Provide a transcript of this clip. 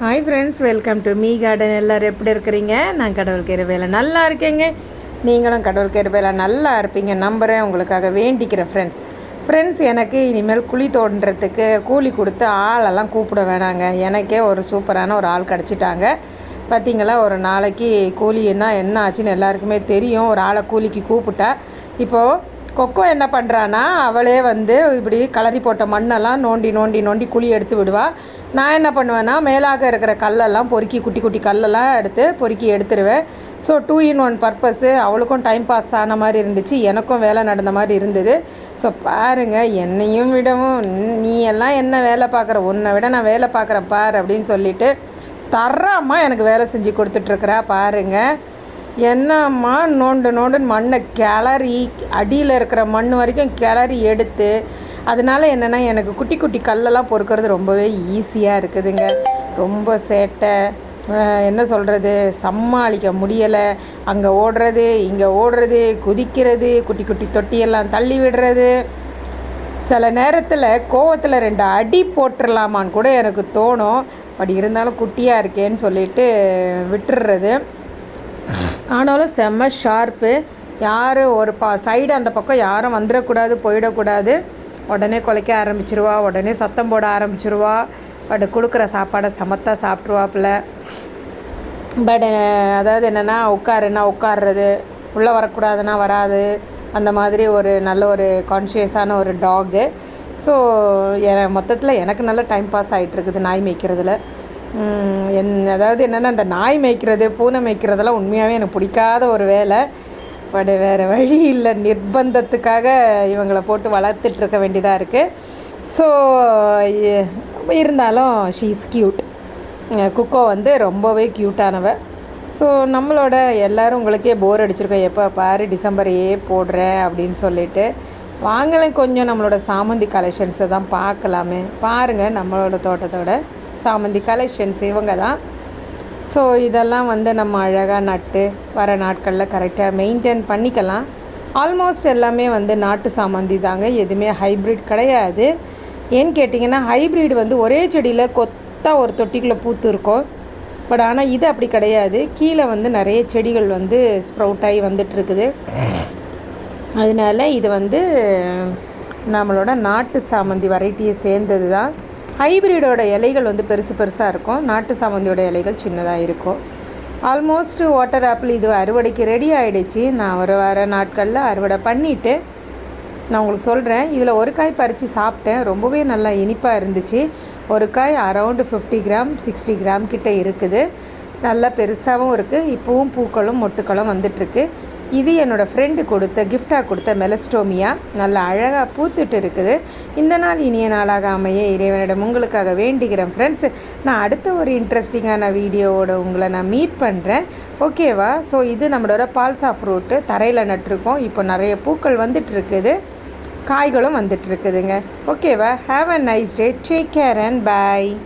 Hi friends welcome to me garden எல்லோரும் எப்படி இருக்கிறீங்க? நான் கடவுள் கிருபையில் நல்லா இருக்கேங்க. நீங்களும் கடவுள் கிருபையில் நல்லா இருப்பீங்க. நம்புகிறேன் உங்களுக்காக வேண்டிக்கிறேன் ஃப்ரெண்ட்ஸ் ஃப்ரெண்ட்ஸ் எனக்கு இனிமேல் குழி தோண்டுறதுக்கு கூலி கொடுத்து ஆளெல்லாம் கூப்பிட வேணாங்க. எனக்கே ஒரு சூப்பரான ஒரு ஆள் கிடச்சிட்டாங்க. பார்த்தீங்களா ஒரு நாளைக்கு கூலின்னா என்ன ஆச்சுன்னு எல்லாருக்குமே தெரியும். ஒரு ஆளை கூலிக்கு கூப்பிட்டா இப்போது கொக்கோ என்ன பண்ணுறான்னா அவளே வந்து இப்படி கலரி போட்ட மண்ணெல்லாம் நோண்டி நோண்டி நோண்டி குழி எடுத்து விடுவா. நான் என்ன பண்ணுவேன்னா மேலாக இருக்கிற கல்லெல்லாம் பொறுக்கி குட்டி குட்டி கல்லெல்லாம் எடுத்து பொறுக்கி எடுத்துருவேன். So two in one purpose அவளுக்கும் டைம் பாஸ் ஆன மாதிரி இருந்துச்சு எனக்கும் வேலை நடந்த மாதிரி இருந்தது. ஸோ பாருங்கள் என்னையும் விடவும் நீ எல்லாம் என்ன வேலை பார்க்குற உன்னை விட நான் வேலை பார்க்குறேன் பார் அப்படின்னு சொல்லிட்டு தர்றாம்மா எனக்கு வேலை செஞ்சு கொடுத்துட்ருக்குறா பாருங்கள் என்னம்மா நோண்டு நோண்டுன்னு மண்ணை கிளறி அடியில் இருக்கிற மண் வரைக்கும் கிளறி எடுத்து அதனால் என்னென்னா எனக்கு குட்டி குட்டி கல்லெல்லாம் பொறுக்கிறது ரொம்பவே ஈஸியாக இருக்குதுங்க. ரொம்ப சேட்டை. என்ன சொல்கிறது சமாளிக்க முடியலை. அங்கே ஓடுறது இங்கே ஓடுறது குதிக்கிறது குட்டி குட்டி தொட்டியெல்லாம் தள்ளி விடுறது. சில நேரத்தில் கோவத்தில் ரெண்டு அடி போட்டுடலாமான்னு கூட எனக்கு தோணும். பட் இருந்தாலும் குட்டியாக இருக்கேன்னு சொல்லிட்டு விட்டுடுறது ஆனாலும் செம்ம ஷார்ப்பு யாரும் ஒரு பா சைடு அந்த பக்கம் யாரும் வந்துடக்கூடாது போயிடக்கூடாது. உடனே குலைக்க ஆரம்பிச்சிருவா. உடனே சத்தம் போட ஆரம்பிச்சிருவா. பட் கொடுக்குற சாப்பாடை சமத்தா சாப்பிட்ருவாப்புல பட் அதாவது என்னென்னா உட்காருன்னா உட்காடுறது உள்ளே வரக்கூடாதுன்னா வராது. அந்த மாதிரி ஒரு நல்ல ஒரு கான்ஷியஸான ஒரு டாகு ஸோ என மொத்தத்தில் எனக்கு நல்ல டைம் பாஸ் ஆகிட்டுருக்குது நாய் மேய்க்கிறதுல. என் அதாவது என்னென்னா இந்த நாய் மேய்க்கிறது பூனை மேய்க்கிறதெல்லாம் உண்மையாகவே எனக்கு பிடிக்காத ஒரு வேலை. பட் வேறு வழி இல்லை. நிர்பந்தத்துக்காக இவங்களை போட்டு வளர்த்துட்ருக்க வேண்டியதாக இருக்குது ஸோ இருந்தாலும் ஷீ இஸ் க்யூட் குக்கோ வந்து ரொம்பவே க்யூட்டானவ ஸோ நம்மளோட எல்லோரும் உங்களுக்கே போர் அடிச்சிருக்கோம். எப்போ பாரு டிசம்பரையே போடுறேன் அப்படின்னு சொல்லிட்டு. வாங்கலாம் கொஞ்சம் நம்மளோட சாமந்தி கலெக்ஷன்ஸை தான் பார்க்கலாமே. பாருங்கள் நம்மளோட தோட்டத்தோட சாமந்தி கலெக்ஷன்ஸ் இவங்க தான். ஸோ இதெல்லாம் வந்து நம்ம அழகாக நட்டு வர நாட்களில் கரெக்டாக மெயின்டைன் பண்ணிக்கலாம். ஆல்மோஸ்ட் எல்லாமே வந்து நாட்டு சாமந்தி தாங்க. எதுவுமே ஹைப்ரிட் கிடையாது. ஏன்னு கேட்டிங்கன்னா ஹைப்ரிட் வந்து ஒரே செடியில் கொத்தாக ஒரு தொட்டிக்குள்ளே பூத்து இருக்கும். பட் ஆனால் இது அப்படி கிடையாது. கீழே வந்து நிறைய செடிகள் வந்து ஸ்ப்ரவுட் ஆகி வந்துட்டுருக்குது. அதனால இது வந்து நம்மளோட நாட்டு சாமந்தி வெரைட்டியை சேர்ந்தது தான் ஹைப்ரிடோட இலைகள் வந்து பெருசு பெருசாக இருக்கும். நாட்டு சாமந்தியோட இலைகள் சின்னதாக இருக்கும். ஆல்மோஸ்ட் வாட்டர் ஆப்பிள் இது அறுவடைக்கு ரெடி ஆகிடுச்சு நான் ஒரு வார நாட்களில் அறுவடை பண்ணிவிட்டு நான் உங்களுக்கு சொல்கிறேன் இதில் ஒரு காய் பறித்து சாப்பிட்டேன். ரொம்பவே நல்லா இனிப்பாக இருந்துச்சு. ஒரு காய் around fifty gram sixty gram கிட்டே இருக்குது. நல்லா பெருசாகவும் இருக்குது இப்போவும் பூக்களும் மொட்டுக்களும் வந்துட்டுருக்கு இது என்னோடய ஃப்ரெண்டு கொடுத்த கிஃப்டாக கொடுத்த மெலஸ்டோமியா. நல்லா அழகாக பூத்துட்டு இருக்குது. இந்த நாள் இனிய நாளாக அமைய இறைவனிடம் உங்களுக்காக வேண்டிக்கிறேன் ஃப்ரெண்ட்ஸ் நான் அடுத்த ஒரு இன்ட்ரெஸ்டிங்கான வீடியோவோட உங்களை நான் மீட் பண்ணுறேன் ஓகேவா ஸோ இது நம்மளோட பால்சா ஃப்ரூட்டு தரையில் நட்டிருக்கோம். இப்போ நிறைய பூக்கள் வந்துட்டுருக்குது. காய்களும் வந்துட்டுருக்குதுங்க. ஓகேவா have a nice day take care and bye